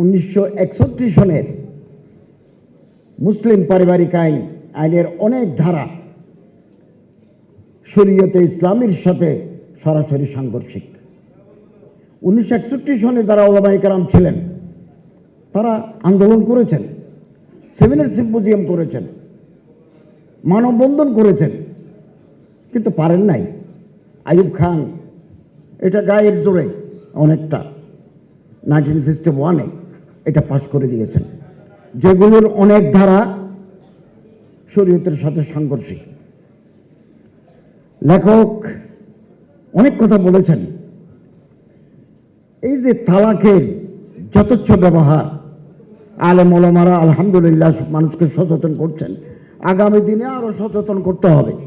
উনিশশো একষট্টি সনের মুসলিম পারিবারিক আইন, আইনের অনেক ধারা শরীয়তে ইসলামের সাথে সরাসরি সাংঘর্ষিক। উনিশশো একষট্টি সনে যারা ওলামাই কালাম ছিলেন, তারা আন্দোলন করেছেন, সেমিনার সিম্পোজিয়াম করেছেন, মানববন্ধন করেছেন, কিন্তু পারেন নাই। আইব খান, এটা গায়ের জোরে অনেকটা, নাইনটিন সিক্সটি ওয়ানে এটা পাশ করে দিয়েছেন। যেগুলোর অনেক ধারা শরীয়তের সাথে সাংঘর্ষিক। লেখক অনেক কথা বলেছেন। এই যে তালাকের যথেচ্ছ ব্যবহার, আলেম ওলামারা আলহামদুলিল্লাহ মানুষকে সচেতন করছেন। আগামী দিনে আরও সচেতন করতে হবে।